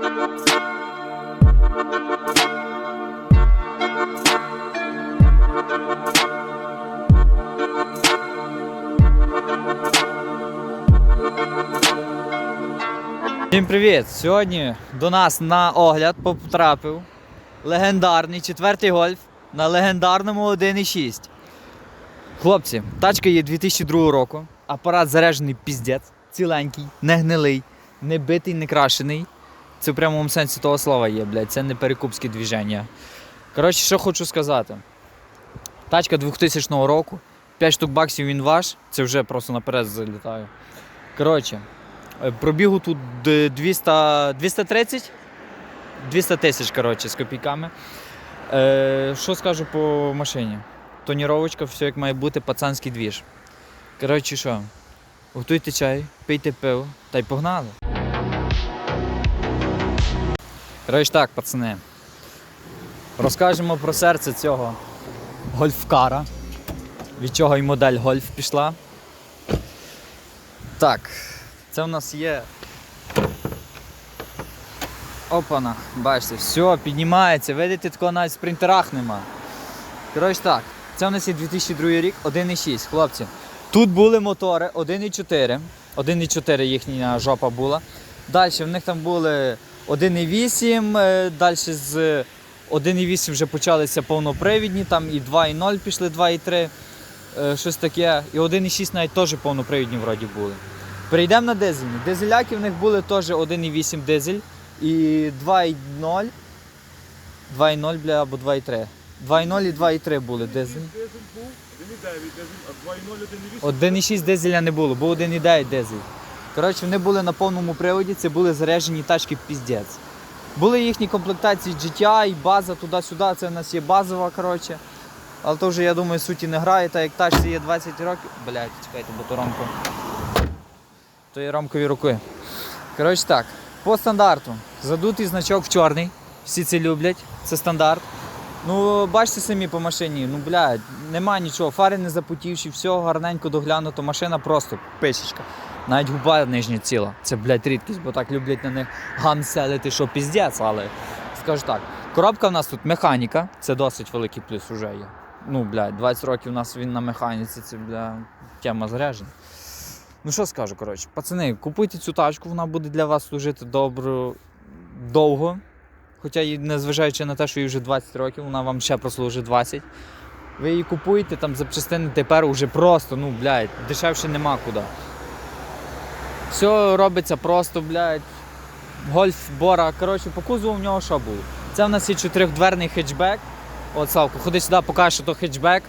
Всім привіт! Сьогодні до нас на огляд потрапив легендарний четвертий гольф на легендарному 1.6. Хлопці, тачка є 2002 року. Апарат заряджений піздець, ціленький, не гнилий, не битий, не крашений. Це в прямому сенсі того слова є, блядь, це не перекупські движення. Коротше, що хочу сказати. Тачка 2000 року, 5 штук баксів він ваш, це вже просто наперед залітаю. Коротше, Е, Пробігу тут 200, 230? 200 тисяч, коротше, з копійками. Е, що скажу по машині? Тоніровочка, все як має бути, пацанський двіж. Коротше, що? Готуйте чай, пийте пиво та й погнали. Коротше так, пацани. Розкажемо про серце цього гольфкара. Від чого і модель гольф пішла. Так, це у нас є. Опана, бачите, все, піднімається. Видите, такого навіть в спринтерах нема. Коротше так, це у нас є 2002 рік, 1.6, хлопці. Тут були мотори 1.4. 1.4 їхня жопа була. Далі в них там були 1.8, далі з 1.8 вже почалися повнопривідні, там і 2.0 пішли, 2.3, е, щось таке. І 1.6 навіть теж повнопривідні вроді були. Перейдемо на дизельні. Дизеляки в них були теж 1,8 дизель і 2,0. 2,0 бля, або 2,3. 2,0 і 2,3 були дизель. Дизель був 1,9 дизель, а 2,0 1,8. 1,6 дизеля не було, був 1,9 дизель. Коротше, вони були на повному приводі, це були заряджені тачки піздець. Були їхні комплектації GTI, база туди-сюди, це в нас є базова, коротше. Але то вже, я думаю, суті не грає, так як тачці є 20 років. Блять, чекайте, бо то ромко. То є ромкові руки. Коротше так, по стандарту. Задутий значок в чорний. Всі це люблять, це стандарт. Ну, бачите самі по машині, ну блядь, нема нічого, фари не запотівші, все гарненько доглянуто, машина просто пишечка. Навіть губа нижня ціла. Це, блядь, рідкість, бо так люблять на них гамселити, що піздець, але скажу так. Коробка в нас тут механіка, це досить великий плюс уже є. Ну, блядь, 20 років у нас він на механіці, це, бля, тема заряджена. Ну що скажу, коротше, пацани, купуйте цю тачку, вона буде для вас служити добро, довго. Хоча незважаючи на те, що їй вже 20 років, вона вам ще прослужить 20. Ви її купуєте, там запчастини тепер уже просто, ну, блядь, дешевше нема куди. Все робиться просто, блядь. Гольф, бора. Коротше, по кузову в нього що було? Це в нас є чотирьохдверний хетчбек. От, Савко, ходи сюди, покажи, що то хетчбек.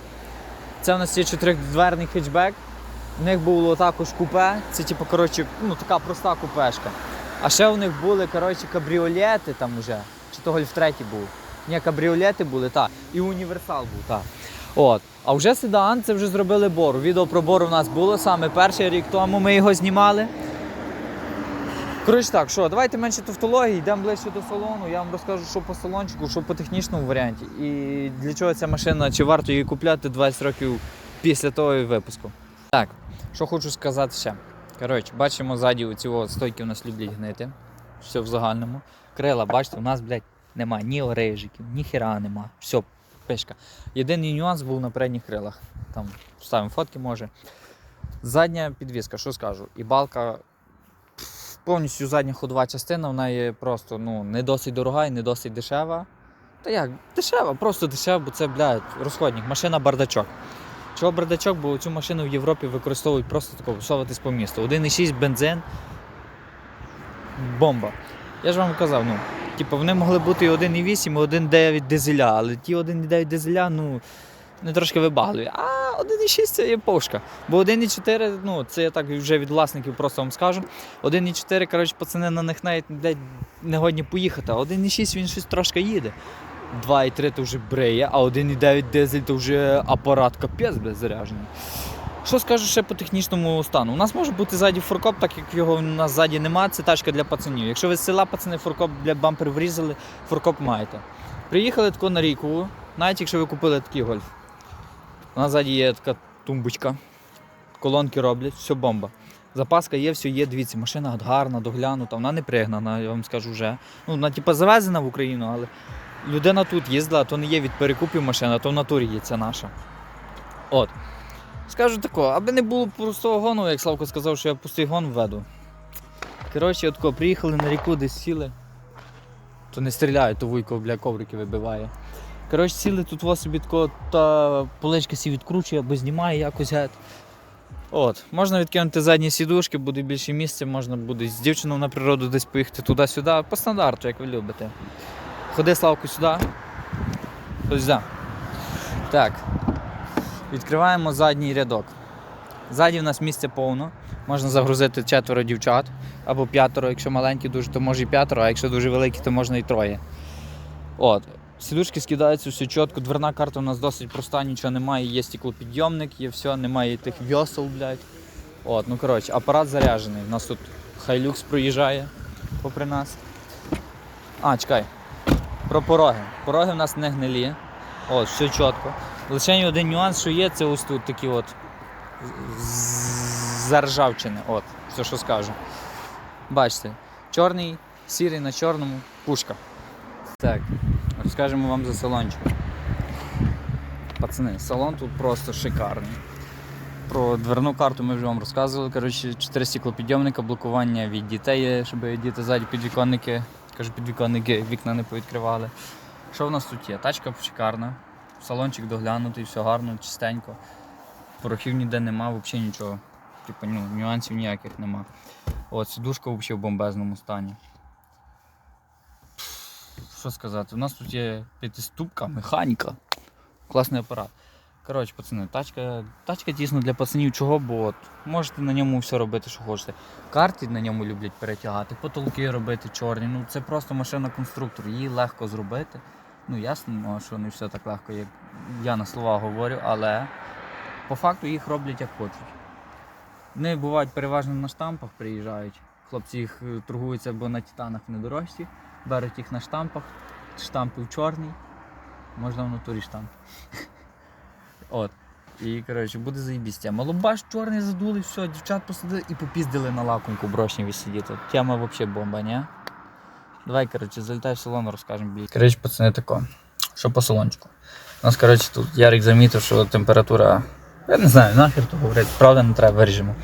Це в нас є чотирьохдверний хетчбек. В них було також купе. Це типу, коротше, ну, така проста купешка. А ще у них були коротше, кабріолети там уже. Чи то гольф третій був? Ні, кабріолети були, так. І універсал був, так. От. А вже седан це вже зробили бору. Відео про бору у нас було саме перший рік тому ми його знімали. Коротше так, що, давайте менше тавтології, йдемо ближче до салону. Я вам розкажу, що по салончику, що по технічному варіанті. І для чого ця машина, чи варто її купляти 20 років після того випуску. Так, що хочу сказати ще. Коротше, бачимо ззаді оці стойки у нас люблять гнити. Все в загальному. Крила, бачите, у нас, блядь, нема ні орейжиків, ні хіра нема. Все, пишка. Єдиний нюанс був на передніх крилах. Там вставимо фотки, може. Задня підвіска, що скажу? І балка повністю задня ходова частина, вона є просто ну, не досить дорога і не досить дешева. Та як, дешева, просто дешева, бо це, блядь, розходник, машина бардачок. Чого бардачок, бо цю машину в Європі використовують просто тако соватись по місту. 1,6 бензин. Бомба. Я ж вам казав, ну, типу, вони могли бути і 1,8, і 1,9 дизеля, але ті 1,9 дизеля, ну, не трошки вибагливі. А 1,6 це є пошка. Бо 1,4, ну, це я так вже від власників просто вам скажу. 1,4, коротше, пацани на них навіть блядь, не годні поїхати. А 1,6 він щось трошки їде. 2,3 то вже бреє, а 1,9 дизель то вже апарат капець блядь, заряджений. Що скажу ще по технічному стану? У нас може бути ззаді фуркоп, так як його у нас ззаді немає, це тачка для пацанів. Якщо ви з села пацани фуркоп для бампер врізали, фуркоп маєте. Приїхали тако на ріку, навіть якщо ви купили такий гольф. Нас є така тумбочка, колонки роблять, все бомба. Запаска є, все є, дивіться, машина гарна, доглянута, вона не пригнана, я вам скажу вже. Ну, вона типу завезена в Україну, але людина тут їздила, то не є від перекупів машина, то в натурі є ця наша. От. Скажу тако, аби не було простого гону, як Славко сказав, що я пустий гон введу. Коротше, от приїхали на ріку, десь сіли. То не стріляють, то вуйко, бля, коврики вибиває. Коротше, сіли тут во собі та поличка сі відкручує або знімає якось геть. От, можна відкинути задні сідушки, буде більше місця, можна буде з дівчиною на природу десь поїхати туди-сюди, по стандарту, як ви любите. Ходи, Славку, сюди. Ходи сюди. Так. Відкриваємо задній рядок. Ззаді в нас місця повно. Можна загрузити четверо дівчат або п'ятеро, якщо маленькі дуже, то може і п'ятеро, а якщо дуже великі, то можна і троє. От. Сідушки скидаються все чітко. Дверна карта у нас досить проста, нічого немає. Є стеклопідйомник, є все, немає тих вьосел, блядь. От, ну коротше, апарат заряджений. У нас тут хайлюкс проїжджає попри нас. А, чекай. Про пороги. Пороги в нас не гнилі. От, все чітко. Лише один нюанс, що є, це ось тут такі от заржавчини. От, все, що скажу. Бачите, чорний, сірий на чорному, пушка. Так, розкажемо вам за салончик. Пацани, салон тут просто шикарний. Про дверну карту ми вже вам розказували. Коротше, чотири стеклопідйомника, блокування від дітей, щоб діти ззаді підвіконники, кажу, підвіконники вікна не повідкривали. Що в нас тут є? Тачка шикарна, салончик доглянутий, все гарно, чистенько. Порохів ніде нема, взагалі нічого. Типу, ну, нюансів ніяких нема. От, сидушка взагалі в бомбезному стані. Що сказати? У нас тут є п'ятиступка, механіка. Класний апарат. Коротше, пацани, тачка, тачка дійсно для пацанів чого, бо от, можете на ньому все робити, що хочете. Карти на ньому люблять перетягати, потолки робити чорні. Ну це просто машина-конструктор, її легко зробити. Ну ясно, ну, що не все так легко, як я на слова говорю, але по факту їх роблять як хочуть. Вони бувають переважно на штампах приїжджають. Хлопці їх е, торгуються або на титанах в недорожці, беруть їх на штампах, штампи в чорний, можна в натурі штамп. От. І коротше, буде заїбістя. Малобаш чорний задули, все, дівчат посадили і попіздили на лакунку брошневі сидіти. Тема взагалі бомба, ні? Давай, коротше, залітай в салон, розкажемо більше. Коротше, пацани, тако. Що по салончику? У нас, коротше, тут Ярик замітив, що температура. Я не знаю, нахер то говорити, правда не треба, виріжемо.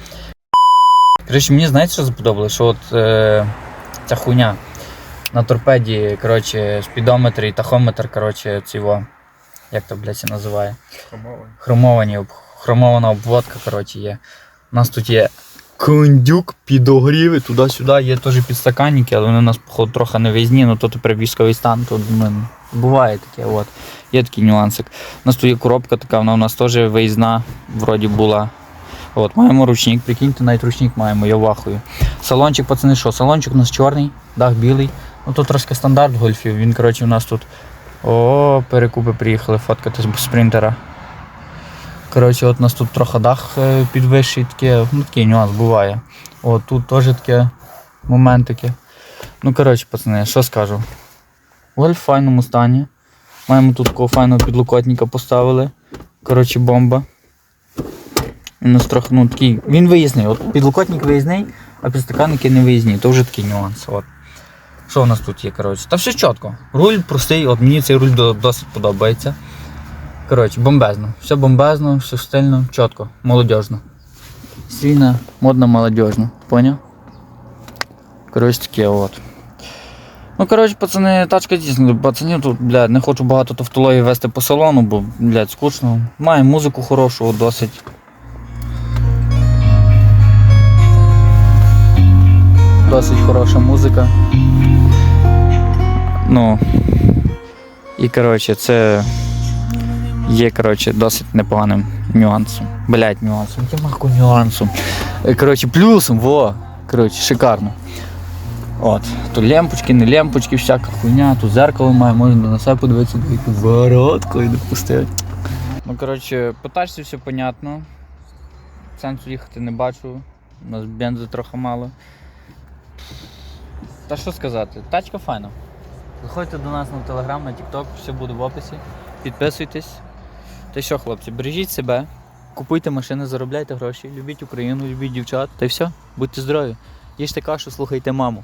Коротше, мені знаєте, що заподобалося? Що от е, ця хуйня на торпеді, коротше, спідометр і тахометр, коротше, цього, як то, блядь, це називає? Хромовий. Хромовані, об- хромована обводка, коротше, є. У нас тут є кондюк, підогріви, туди-сюди, є теж підстаканники, але вони у нас, походу, трохи не виїзні, ну то тепер військовий стан, то ну, буває таке, от. Є такий нюансик. У нас тут є коробка така, вона у нас теж виїзна, вроді була. От, маємо ручник, прикиньте, навіть ручник маємо, я вахую. Салончик, пацани, що? Салончик у нас чорний, дах білий. Ну тут трошки стандарт гольфів. Він, коротше, у нас тут. О, перекупи приїхали фоткати з спринтера. Коротше, от у нас тут трохи дах е, підвищий, таке, ну такий нюанс буває. От тут теж таке моментики. Ну, коротше, пацани, що скажу. Гольф в файному стані. Маємо тут такого файного підлокотника поставили. Коротше, бомба. Він нас трохи, ну такий. Він виїзний. От підлокотник виїзний, а підстаканники не виїзні. То вже такий нюанс. От. Що у нас тут є, коротше? Та все чітко. Руль простий, от мені цей руль досить подобається. Коротше, бомбезно. Все бомбезно, все стильно, чітко, молодіжно. Стильно, модно, молодіжно. Поняв? Коротше, таке от. Ну, коротше, пацани, тачка дійсно, пацанів тут, блядь, не хочу багато тавтології вести по салону, бо, блядь, скучно. Має музику хорошу, досить. Досить хороша музика. Ну. І коротше, це є коротше, досить непоганим нюансом. Блять, нюансом. Я маху нюансом. Е, Коротше, плюсом, во. Коротше, шикарно. От. Тут лемпочки, не лемпочки, всяка хуйня, тут зеркало має, можна на себе подивитися, яку воротку і допустити. Ну, коротше, по тачці все понятно. Сенсу їхати не бачу. У нас бензу трохи мало. Та що сказати, тачка файна. Заходьте до нас на телеграм, на тікток, все буде в описі. Підписуйтесь. Та що, хлопці, бережіть себе. Купуйте машини, заробляйте гроші, любіть Україну, любіть дівчат, та й все. Будьте здорові. Їжте кашу, слухайте маму.